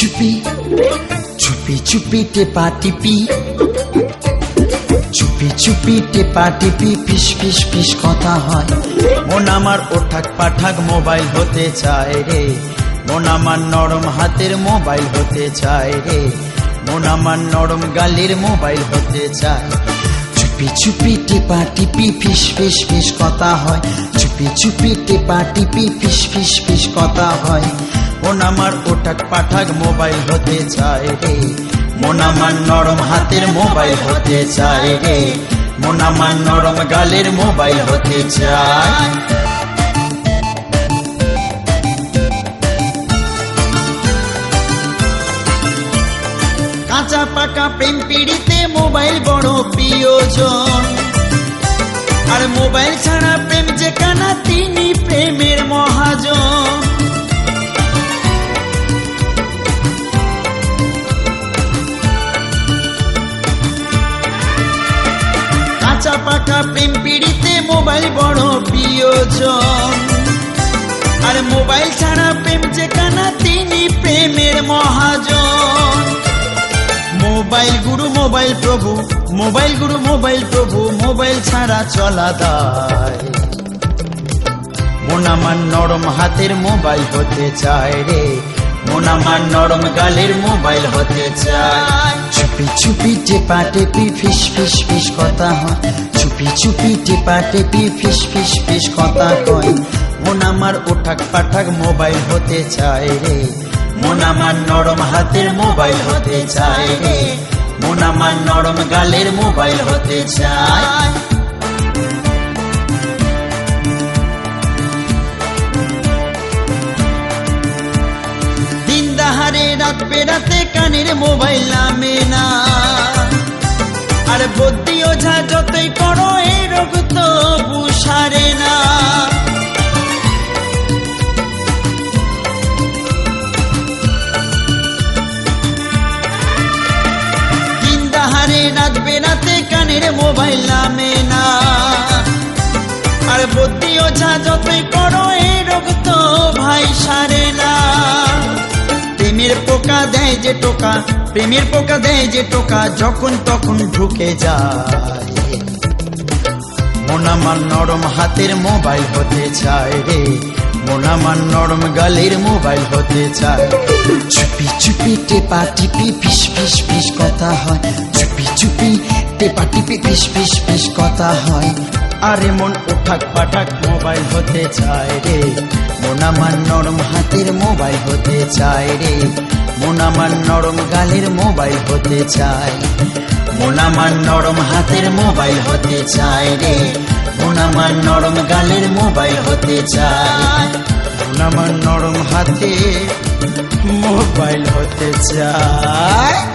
চুপি চুপি চুপি, টেপা, টিপি। চুপি চুপি, টেপা, টিপি, ফিস ফিস ফিস কথা হয়। মন আমার ওঠাক পাঠাক মোবাইল হতে চায় রে। মন আমার নরম হাতের মোবাইল হতে চায় রে। মন আমার নরম গালের মোবাইল হতে চায়। চুপি চুপি, টেপা, টিপি, ফিস ফিস ফিস কথা হয়। চুপি চুপি, টেপা, টিপি, ফিস ফিস ফিস কথা হয়। মন আমার ওঠাক পাঠাক মোবাইল হতে চায় রে। মন আমার নরম হাতের মোবাইল হতে চায় রে। মন আমার নরম গালের মোবাইল হতে চায়। কাঁচা পাকা প্রেম পিড়িতে মোবাইল বড় প্রিয়জন। আর মোবাইল ছাড়া প্রেম যে কানা কাঁচা পাকা প্রেম পিড়িতে মোবাইল বড় প্রিয়জন। আর মোবাইল ছাড়া প্রেম যে কানা তিনি প্রেমের মহাজন। মোবাইল গুরু, মোবাইল প্রভু, মোবাইল গুরু, মোবাইল প্রভু, মোবাইল ছাড়া চলা দায়। মন আমার নরম হাতের মোবাইল হতে চায় রে মন আমার নরম গালের মোবাইল হতে চায়। চুপি টেপা টেপি ফিস ফিস ফিস কথা হয়। চুপি চুপি টেপা টেপি ফিস ফিস ফিস কথা কয়। মন আমার ওঠাক পাঠাক মোবাইল হতে চায় রে। মন আমার নরম হাতের মোবাইল হতে চায় রে। মন আমার নরম গালের মোবাইল হতে চায়। দাহারে রাত বেড়াতে কানের মোবাইল নামে না। আর বদ্যি ওঝা যতই করো, এই রোগ তো বুসারে না। রাত বেড়াতে কানের মোবাইল নামে না। আর বদ্যি ওঝা যতই করো দেয় যে টোকা, প্রেমের পোকা দেয় যে টোকা, যখন তখন ঢুকে যায়। মন আমার নরম হাতের মোবাইল হতে চায় রে মন আমার নরম গালের মোবাইল হতে চায়। চুপি চুপি টেপা টিপি ফিস ফিস ফিস কথা হয়। চুপি চুপি টেপা টিপি ফিস ফিস ফিস কথা হয়। আরে মন ওঠাক পাঠাক মোবাইল হতে চায় রে মন আমার নরম হাতের মোবাইল হতে চায় রে। মন আমার নরম গালের মোবাইল হতে চায়। মন আমার নরম হাতের মোবাইল হতে চায় রে। মন আমার নরম গালের মোবাইল হতে চায়। মন আমার নরম হাতে মোবাইল হতে চায়।